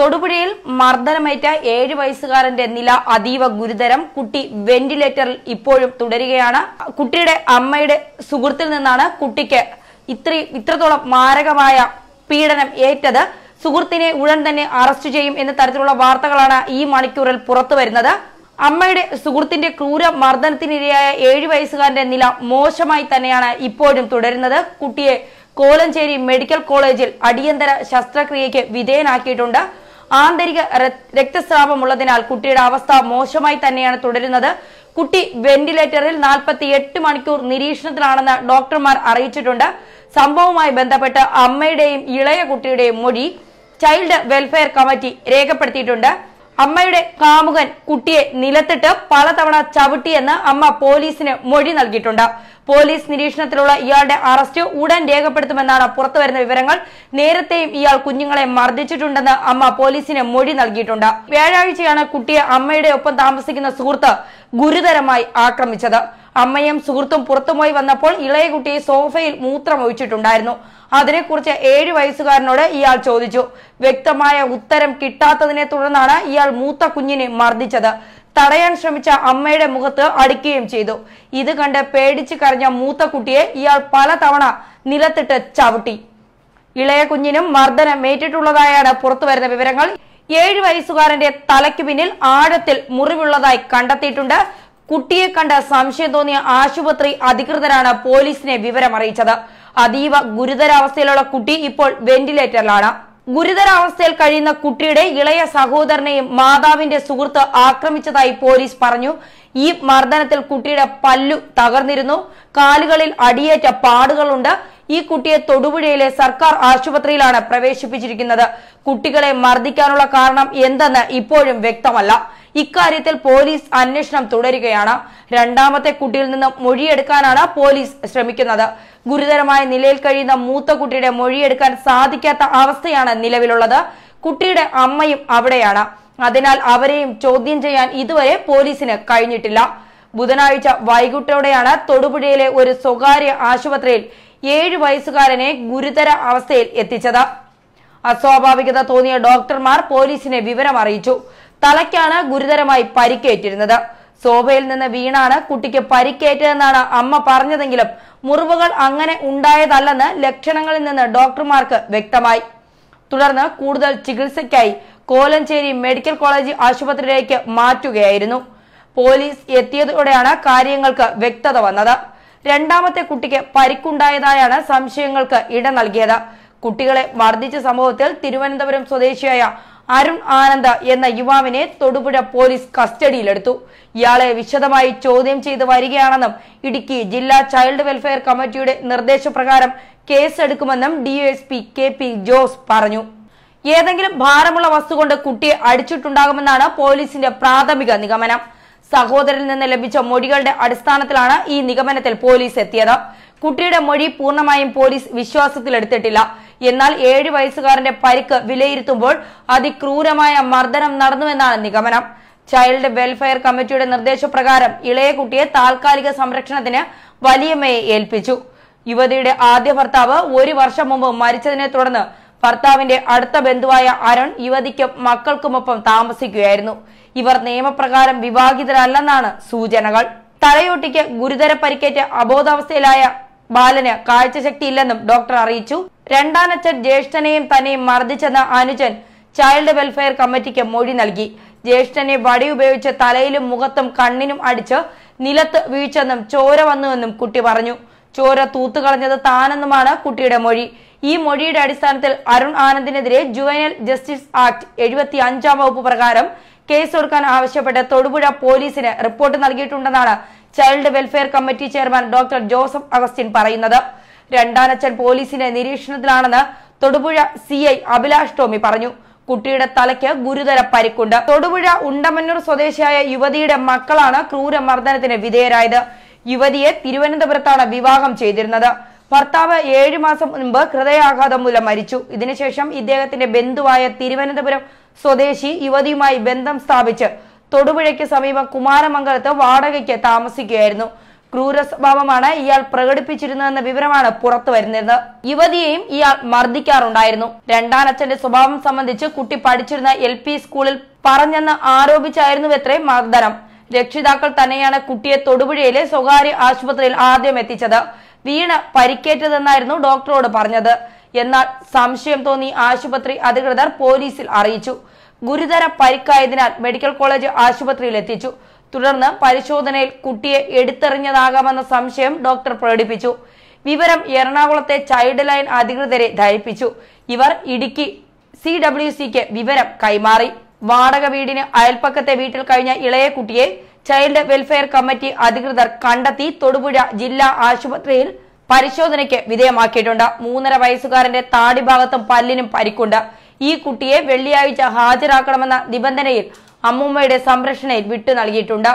തൊടുപുഴയിൽ മർദ്ദനമേറ്റ ഏഴ് വയസ്സുകാരന്റെ നില അതീവ ഗുരുതരം. കുട്ടി വെന്റിലേറ്ററിൽ ഇപ്പോഴും തുടരുകയാണ്. കുട്ടിയുടെ അമ്മയുടെ സുഹൃത്തിൽ നിന്നാണ് കുട്ടിക്ക് ഇത്ര ഇത്രത്തോളം മാരകമായ പീഡനം ഏറ്റത്. സുഹൃത്തിനെ ഉടൻ തന്നെ അറസ്റ്റ് ചെയ്യും എന്ന തരത്തിലുള്ള വാർത്തകളാണ് ഈ മണിക്കൂറിൽ പുറത്തു വരുന്നത്. അമ്മയുടെ സുഹൃത്തിന്റെ ക്രൂര മർദ്ദനത്തിനിരയായ ഏഴു വയസ്സുകാരന്റെ നില മോശമായി തന്നെയാണ് ഇപ്പോഴും തുടരുന്നത്. കുട്ടിയെ കോലഞ്ചേരി മെഡിക്കൽ കോളേജിൽ അടിയന്തര ശസ്ത്രക്രിയയ്ക്ക് വിധേയനാക്കിയിട്ടുണ്ട്. ആന്തരിക രക്തസ്രാവമുള്ളതിനാൽ കുട്ടിയുടെ അവസ്ഥ മോശമായി തന്നെയാണ് തുടരുന്നത്. കുട്ടി വെന്റിലേറ്ററിൽ നാൽപ്പത്തി എട്ട് മണിക്കൂർ നിരീക്ഷണത്തിലാണെന്ന് ഡോക്ടർമാർ അറിയിച്ചിട്ടുണ്ട്. സംഭവവുമായി ബന്ധപ്പെട്ട് അമ്മയുടെയും ഇളയ കുട്ടിയുടെയും മൊഴി ചൈൽഡ് വെൽഫെയർ കമ്മിറ്റി രേഖപ്പെടുത്തിയിട്ടുണ്ട്. അമ്മയുടെ കാമുകൻ കുട്ടിയെ നിലത്തിട്ട് പലതവണ ചവിട്ടിയെന്ന് അമ്മ പോലീസിന് മൊഴി നൽകിയിട്ടുണ്ട്. പോലീസ് നിരീക്ഷണത്തിലുള്ള ഇയാളുടെ അറസ്റ്റ് ഉടൻ രേഖപ്പെടുത്തുമെന്നാണ് പുറത്തുവരുന്ന വിവരങ്ങൾ. നേരത്തെയും ഇയാൾ കുഞ്ഞുങ്ങളെ മർദ്ദിച്ചിട്ടുണ്ടെന്ന് അമ്മ പോലീസിന് മൊഴി നൽകിയിട്ടുണ്ട്. വ്യാഴാഴ്ചയാണ് കുട്ടിയെ അമ്മയുടെ ഒപ്പം താമസിക്കുന്ന സുഹൃത്ത് ഗുരുതരമായി ആക്രമിച്ചത്. അമ്മയും സുഹൃത്തും പുറത്തുപോയി വന്നപ്പോൾ ഇളയ കുട്ടി സോഫയിൽ മൂത്രമൊഴിച്ചിട്ടുണ്ടായിരുന്നു. അതിനെക്കുറിച്ച് ഏഴു വയസ്സുകാരനോട് ഇയാൾ ചോദിച്ചു. വ്യക്തമായ ഉത്തരം കിട്ടാത്തതിനെ തുടർന്നാണ് ഇയാൾ മൂത്ത കുഞ്ഞിനെ മർദ്ദിച്ചത്. തടയാൻ ശ്രമിച്ച അമ്മയുടെ മുഖത്ത് അടിക്കുകയും ചെയ്തു. ഇത് കണ്ട് പേടിച്ച് കരഞ്ഞ മൂത്ത കുട്ടിയെ ഇയാൾ പലതവണ നിലത്തിട്ട് ചവിട്ടി. ഇളയ കുഞ്ഞിനും മർദ്ദനം ഏറ്റിട്ടുള്ളതായാണ് പുറത്തുവരുന്ന വിവരങ്ങൾ. ഏഴ് വയസ്സുകാരന്റെ തലയ്ക്ക് പിന്നിൽ ആഴത്തിൽ മുറിവുള്ളതായി കണ്ടെത്തിയിട്ടുണ്ട്. കുട്ടിയെ കണ്ട് സംശയം തോന്നിയ ആശുപത്രി അധികൃതരാണ് പോലീസിനെ വിവരം അറിയിച്ചത്. അതീവ ഗുരുതരാവസ്ഥയിലുള്ള കുട്ടി ഇപ്പോൾ വെന്റിലേറ്ററിലാണ്. ഗുരുതരാവസ്ഥയിൽ കഴിയുന്ന കുട്ടിയുടെ ഇളയ സഹോദരനെയും മാതാവിന്റെ സുഹൃത്ത് ആക്രമിച്ചതായി പോലീസ് പറഞ്ഞു. ഈ മർദ്ദനത്തിൽ കുട്ടിയുടെ പല്ലു തകർന്നിരുന്നു. കാലുകളിൽ അടിയേറ്റ പാടുകളുണ്ട്. ഈ കുട്ടിയെ തൊടുപുഴയിലെ സർക്കാർ ആശുപത്രിയിലാണ് പ്രവേശിപ്പിച്ചിരിക്കുന്നത്. കുട്ടികളെ മർദ്ദിക്കാനുള്ള കാരണം എന്തെന്ന് ഇപ്പോഴും വ്യക്തമല്ല. ഇക്കാര്യത്തിൽ പോലീസ് അന്വേഷണം തുടരുകയാണ്. രണ്ടാമത്തെ കുട്ടിയിൽ നിന്ന് മൊഴിയെടുക്കാനാണ് പോലീസ് ശ്രമിക്കുന്നത്. ഗുരുതരമായ നിലയിൽ കഴിയുന്ന മൂത്ത കുട്ടിയുടെ മൊഴിയെടുക്കാൻ സാധിക്കാത്ത അവസ്ഥയാണ് നിലവിലുള്ളത്. കുട്ടിയുടെ അമ്മയും അവിടെയാണ്. അതിനാൽ അവരെയും ചോദ്യം ചെയ്യാൻ ഇതുവരെ പോലീസിന് കഴിഞ്ഞിട്ടില്ല. ബുധനാഴ്ച വൈകിട്ടോടെയാണ് തൊടുപുഴയിലെ ഒരു സ്വകാര്യ ആശുപത്രിയിൽ ഏഴു വയസ്സുകാരനെ ഗുരുതര അവസ്ഥയിൽ എത്തിച്ചത്. അസ്വാഭാവികത തോന്നിയ ഡോക്ടർമാർ പോലീസിനെ വിവരം അറിയിച്ചു തലയ്ക്കാണ് ഗുരുതരമായി പരിക്കേറ്റിരുന്നത്. സോഫയിൽ നിന്ന് വീണാണ് കുട്ടിക്ക് പരിക്കേറ്റതെന്നാണ് അമ്മ പറഞ്ഞതെങ്കിലും മുറിവുകൾ അങ്ങനെ ഉണ്ടായതല്ലെന്ന് ലക്ഷണങ്ങളിൽ നിന്ന് ഡോക്ടർമാർക്ക് വ്യക്തമായി. തുടർന്ന് കൂടുതൽ ചികിത്സയ്ക്കായി കോലഞ്ചേരി മെഡിക്കൽ കോളേജ് ആശുപത്രിയിലേക്ക് മാറ്റുകയായിരുന്നു. പോലീസ് എത്തിയതോടെയാണ് കാര്യങ്ങൾക്ക് വ്യക്തത വന്നത്. രണ്ടാമത്തെ കുട്ടിക്ക് പരിക്കുണ്ടായതായാണ് സംശയങ്ങൾക്ക് ഇട നൽകിയത്. കുട്ടികളെ മർദ്ദിച്ച സംഭവത്തിൽ തിരുവനന്തപുരം സ്വദേശിയായ അരുൺ ആനന്ദ് എന്ന യുവാവിനെ തൊടുപുഴ പോലീസ് കസ്റ്റഡിയിലെടുത്തു. ഇയാളെ വിശദമായി ചോദ്യം ചെയ്തു വരികയാണെന്നും ഇടുക്കി ജില്ലാ ചൈൽഡ് വെൽഫെയർ കമ്മിറ്റിയുടെ നിർദ്ദേശപ്രകാരം കേസെടുക്കുമെന്നും ഡിഎസ്പി കെ പി ജോസ് പറഞ്ഞു. ഏതെങ്കിലും ഭാരമുള്ള വസ്തു കൊണ്ട് കുട്ടിയെ അടിച്ചിട്ടുണ്ടാകുമെന്നാണ് പോലീസിന്റെ പ്രാഥമിക നിഗമനം. സഹോദരനിൽ നിന്ന് ലഭിച്ച മൊഴികളുടെ അടിസ്ഥാനത്തിലാണ് ഈ നിഗമനത്തിൽ പോലീസ് എത്തിയത്. കുട്ടിയുടെ മൊഴി പൂർണമായും പോലീസ് വിശ്വാസത്തിലെടുത്തിട്ടില്ല. എന്നാൽ ഏഴ് വയസ്സുകാരന്റെ പരിക്ക് വിലയിരുത്തുമ്പോൾ അതിക്രൂരമായ മർദ്ദനം നടന്നുവെന്നാണ് നിഗമനം. ചൈൽഡ് വെൽഫെയർ കമ്മിറ്റിയുടെ നിർദ്ദേശപ്രകാരം ഇളയ കുട്ടിയെ താൽക്കാലിക സംരക്ഷണത്തിന് വലിയമ്മയെ ഏൽപ്പിച്ചു. യുവതിയുടെ ആദ്യ ഭർത്താവ് ഒരു വർഷം മുമ്പ് മരിച്ചതിനെ തുടർന്ന് ഭർത്താവിന്റെ അടുത്ത ബന്ധുവായ അരുൺ യുവതിക്കും മക്കൾക്കുമൊപ്പം താമസിക്കുകയായിരുന്നു. ഇവർ നിയമപ്രകാരം വിവാഹിതരല്ലെന്നാണ് സൂചനകൾ. തലയോട്ടിക്ക് ഗുരുതര പരിക്കേറ്റ് അബോധാവസ്ഥയിലായ ബാലന് കാഴ്ചശക്തിയില്ലെന്നും ഡോക്ടർ അറിയിച്ചു. രണ്ടാനച്ഛൻ ജ്യേഷ്ഠനെയും തന്നെയും മർദ്ദിച്ചെന്ന അനുജൻ ചൈൽഡ് വെൽഫെയർ കമ്മിറ്റിക്ക് മൊഴി നൽകി. ജ്യേഷ്ഠനെ വടി ഉപയോഗിച്ച് തലയിലും മുഖത്തും കണ്ണിനും അടിച്ച് നിലത്ത് വീഴ്ചെന്നും ചോര വന്നുവെന്നും കുട്ടി പറഞ്ഞു. ചോര തൂത്തുകളഞ്ഞത് താനെന്നുമാണ് കുട്ടിയുടെ മൊഴി. ഈ മൊഴിയുടെ അടിസ്ഥാനത്തിൽ അരുൺ ആനന്ദിനെതിരെ ജുവനൽ ജസ്റ്റിസ് ആക്ട് എഴുപത്തി അഞ്ചാം വകുപ്പ് പ്രകാരം കേസ് കൊടുക്കാൻ ആവശ്യപ്പെട്ട് തൊടുപുഴ പോലീസിന് report നൽകിയിട്ടുണ്ടെന്നാണ് child welfare committee chairman doctor Joseph Augustine പറയുന്നത്. രണ്ടാനച്ചൻ പോലീസിന്റെ നിരീക്ഷണത്തിലാണെന്ന് തൊടുപുഴ സി ഐ അഭിലാഷ് ടോമി പറഞ്ഞു. കുട്ടിയുടെ തലയ്ക്ക് ഗുരുതര പരിക്കുണ്ട്. തൊടുപുഴ ഉണ്ടമന്നൂർ സ്വദേശിയായ യുവതിയുടെ മക്കളാണ് ക്രൂര ക്രൂരമർദ്ദനത്തിന് വിധേയരായത്. യുവതിയെ തിരുവനന്തപുരത്താണ് വിവാഹം ചെയ്തിരുന്നത്. ഭർത്താവ് ഏഴു മാസം മുൻപ് ഹൃദയാഘാതം മൂലം മരിച്ചു. ഇതിനുശേഷം ഇദ്ദേഹത്തിന്റെ ബന്ധുവായ തിരുവനന്തപുരം സ്വദേശി യുവതിയുമായി ബന്ധം സ്ഥാപിച്ച് തൊടുപുഴയ്ക്ക് സമീപം കുമാരമംഗലത്ത് വാടകയ്ക്ക് താമസിക്കുകയായിരുന്നു. ക്രൂര സ്വഭാവമാണ് ഇയാൾ പ്രകടിപ്പിച്ചിരുന്നതെന്ന വിവരമാണ് പുറത്തു വരുന്നത്. യുവതിയെയും ഇയാൾ മർദ്ദിക്കാറുണ്ടായിരുന്നു. രണ്ടാനച്ഛന്റെ സ്വഭാവം സംബന്ധിച്ച് കുട്ടി പഠിച്ചിരുന്ന എൽ സ്കൂളിൽ പറഞ്ഞെന്ന് ആരോപിച്ചായിരുന്നു ആരോപിച്ചായിരുന്നുവത്രേ മർദ്ദനം. രക്ഷിതാക്കൾ തന്നെയാണ് കുട്ടിയെ തൊടുപുഴയിലെ സ്വകാര്യ ആശുപത്രിയിൽ ആദ്യം എത്തിച്ചത്. വീണ് പരിക്കേറ്റതെന്നായിരുന്നു ഡോക്ടറോട് പറഞ്ഞത്. എന്നാൽ സംശയം തോന്നി ആശുപത്രി അധികൃതർ പോലീസിൽ അറിയിച്ചു. ഗുരുതര പരിക്കായതിനാൽ മെഡിക്കൽ കോളേജ് ആശുപത്രിയിൽ എത്തിച്ചു. തുടർന്ന് പരിശോധനയിൽ കുട്ടിയെ എടുത്തെറിഞ്ഞതാകാമെന്ന സംശയം ഡോക്ടർ പ്രകടിപ്പിച്ചു. വിവരം എറണാകുളത്തെ ചൈൽഡ് ലൈൻ അധികൃതരെ ധരിപ്പിച്ചു. ഇവർ ഇടുക്കി സി ഡബ്ല്യു സിക്ക് വിവരം കൈമാറി. വാടക വീടിന് അയൽപ്പക്കത്തെ വീട്ടിൽ കഴിഞ്ഞ ഇളയ കുട്ടിയെ ചൈൽഡ് വെൽഫെയർ കമ്മിറ്റി അധികൃതർ കണ്ടെത്തി തൊടുപുഴ ജില്ലാ ആശുപത്രിയിൽ പരിശോധനയ്ക്ക് വിധേയമാക്കിയിട്ടുണ്ട്. മൂന്നര വയസ്സുകാരന്റെ താടി ഭാഗത്തും പല്ലിനും പരിക്കുണ്ട്. ഈ കുട്ടിയെ വെള്ളിയാഴ്ച ഹാജരാക്കണമെന്ന നിബന്ധനയിൽ അമ്മൂമ്മയുടെ സംരക്ഷണയിൽ വിട്ടു നൽകിയിട്ടുണ്ട്